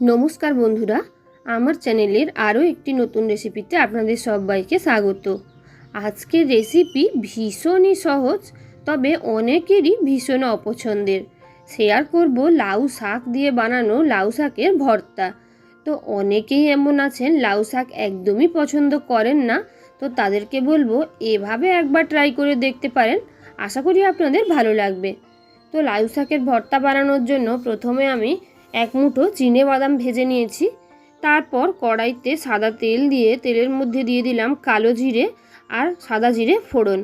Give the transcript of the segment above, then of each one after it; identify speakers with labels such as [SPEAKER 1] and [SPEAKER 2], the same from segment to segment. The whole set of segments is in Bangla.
[SPEAKER 1] নমস্কার বন্ধুরা, আমার চ্যানেলের আরও একটি নতুন রেসিপিতে আপনাদের সবাইকে স্বাগত। আজকের রেসিপি ভীষণই সহজ, তবে অনেকেরই ভীষণ অপছন্দের। শেয়ার করব লাউ শাক দিয়ে বানানো লাউ শাকের ভর্তা। তো অনেকেই এমন আছেন, লাউ শাক একদমই পছন্দ করেন না, তো তাদেরকে বলব এভাবে একবার ট্রাই করে দেখতে পারেন। আশা করি আপনাদের ভালো লাগবে। তো লাউ শাকের ভর্তা বানানোর জন্য প্রথমে আমি এক মুঠো চিনে বাদাম ভেজে নিয়েছি। তারপর কড়াইতে সাদা তেল দিয়ে তেলের মধ্যে দিয়ে দিলাম কালো জিরে আর সাদা জিরে ফোড়ন।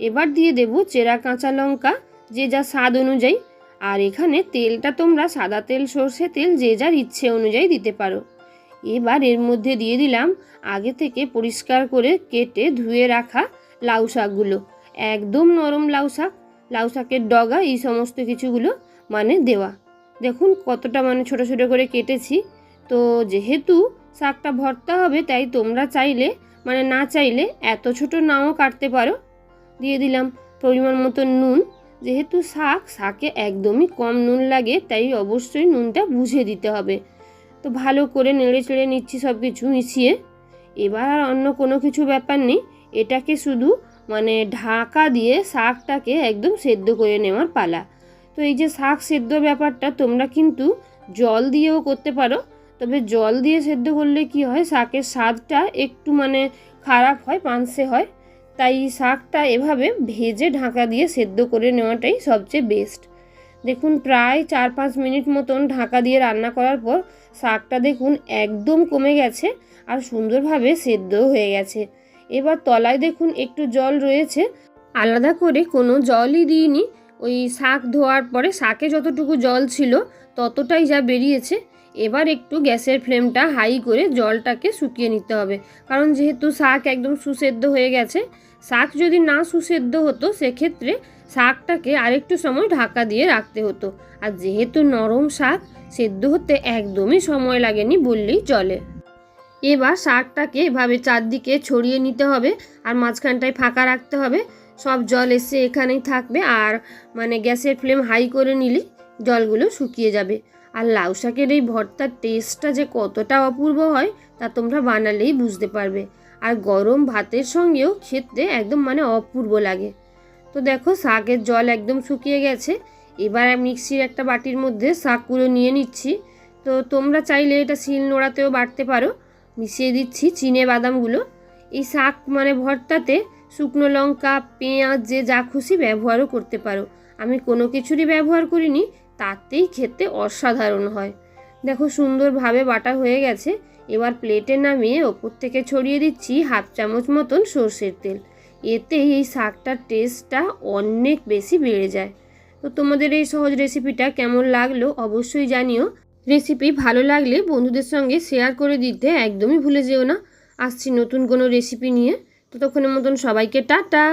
[SPEAKER 1] এবার দিয়ে দেব চেরা কাঁচা লঙ্কা, যে যা স্বাদ অনুযায়ী। আর এখানে তেলটা তোমরা সাদা তেল, সর্ষে তেল, যে যার ইচ্ছে অনুযায়ী দিতে পারো। এবার এর মধ্যে দিয়ে দিলাম আগে থেকে পরিষ্কার করে কেটে ধুয়ে রাখা লাউ শাকগুলো। একদম নরম লাউ শাক। লাউ শাকের ডগা এই সমস্ত কিছুগুলো মানে দেওয়া। দেখুন কতটা মানে ছোট ছোট করে কেটেছি। তো যেহেতু শাকটা ভর্তা হবে, তাই তোমরা চাইলে মানে না চাইলে এত ছোট নাও কাটতে পারো। দিয়ে দিলাম পরিমাণ মতো নুন। যেহেতু শাক, শাকে একদমই কম নুন লাগে, তাই অবশ্যই নুনটা বুঝে দিতে হবে। তো ভালো করে নেড়ে চেড়ে নিচ্ছি সব কিছু মিশিয়ে। এবার আর অন্য কোনো কিছু ব্যাপার নেই। এটাকে শুধু মানে ঢাকা দিয়ে শাকটাকে একদম সেদ্ধ করে নেওয়ার পালা। তো এই যে শাক সেদ্ধ ব্যাপারটা, তোমরা কিন্তু জল দিয়েও করতে পারো। তবে জল দিয়ে সেদ্ধ করলে কি হয়, শাকের স্বাদটা একটু মানে খারাপ হয়, পানসে হয়। তাই শাকটা এভাবে ভেজে ঢাকা দিয়ে সেদ্ধ করে নেওয়াটাই সবচেয়ে বেস্ট দেখুন, প্রায় চার পাঁচ মিনিট মতন ঢাকা দিয়ে রান্না করার পর শাকটা দেখুন একদম কমে গেছে আর সুন্দরভাবে সেদ্ধ হয়ে গেছে। এবার তলায় দেখুন একটু জল রয়েছে। আলাদা করে কোনো জলই দিইনি। ওই শাক ধোয়ার পরে শাকে যতটুকু জল ছিল ততটাই যা বেরিয়েছে, এবার একটু গ্যাসের ফ্লেমটা হাই করে জলটাকে শুকিয়ে নিতে হবে। কারণ যেহেতু শাক একদম সুসেদ্ধ হয়ে গেছে, শাক যদি না সুসেদ্ধ হতো সেক্ষেত্রে শাকটাকে আরেকটু সময় ঢাকা দিয়ে রাখতে হতো। আর যেহেতু নরম শাক, সেদ্ধ হতে একদমই সময় লাগেনি বললেই চলে। এবার শাকটাকে এভাবে চারদিকে ছড়িয়ে নিতে হবে আর মাঝখানটায় ফাঁকা রাখতে হবে। সব জল এসে এখানেই থাকবে আর মানে গ্যাসের ফ্লেম হাই করে নিলেই জলগুলো শুকিয়ে যাবে। আর লাউ শাকের এই ভর্তার টেস্টটা যে কতটা অপূর্ব হয়, তা তোমরা বানালেই বুঝতে পারবে। আর গরম ভাতের সঙ্গেও খেতে একদম মানে অপূর্ব লাগে। তো দেখো শাকের জল একদম শুকিয়ে গেছে। এবার মিক্সির একটা বাটির মধ্যে শাকগুলো নিয়ে নিচ্ছি। তো তোমরা চাইলে এটা শিল নোড়াতেও বাটতে পারো। মিশিয়ে দিচ্ছি চিনে বাদামগুলো। এই শাক মানে ভর্তাতে শুকনো লঙ্কা, পেঁয়াজ, যে যা খুশি ব্যবহারও করতে পারো। আমি কোনো কিছুরই ব্যবহার করিনি, তাতেই খেতে অসাধারণ হয়। দেখো সুন্দরভাবে বাটা হয়ে গেছে। এবার প্লেটে নামিয়ে ওপর থেকে ছড়িয়ে দিচ্ছি হাফ চামচ মতন সর্ষের তেল। এতে এই শাকটার টেস্টটা অনেক বেশি বেড়ে যায়। তো তোমাদের এই সহজ রেসিপিটা কেমন লাগল অবশ্যই জানিও। রেসিপি ভালো লাগলে বন্ধুদের সঙ্গে শেয়ার করে দিতে একদমই ভুলে যেও না। আসছি নতুন কোনো রেসিপি নিয়ে। ততক্ষণের মতন সবাইকে টাটা।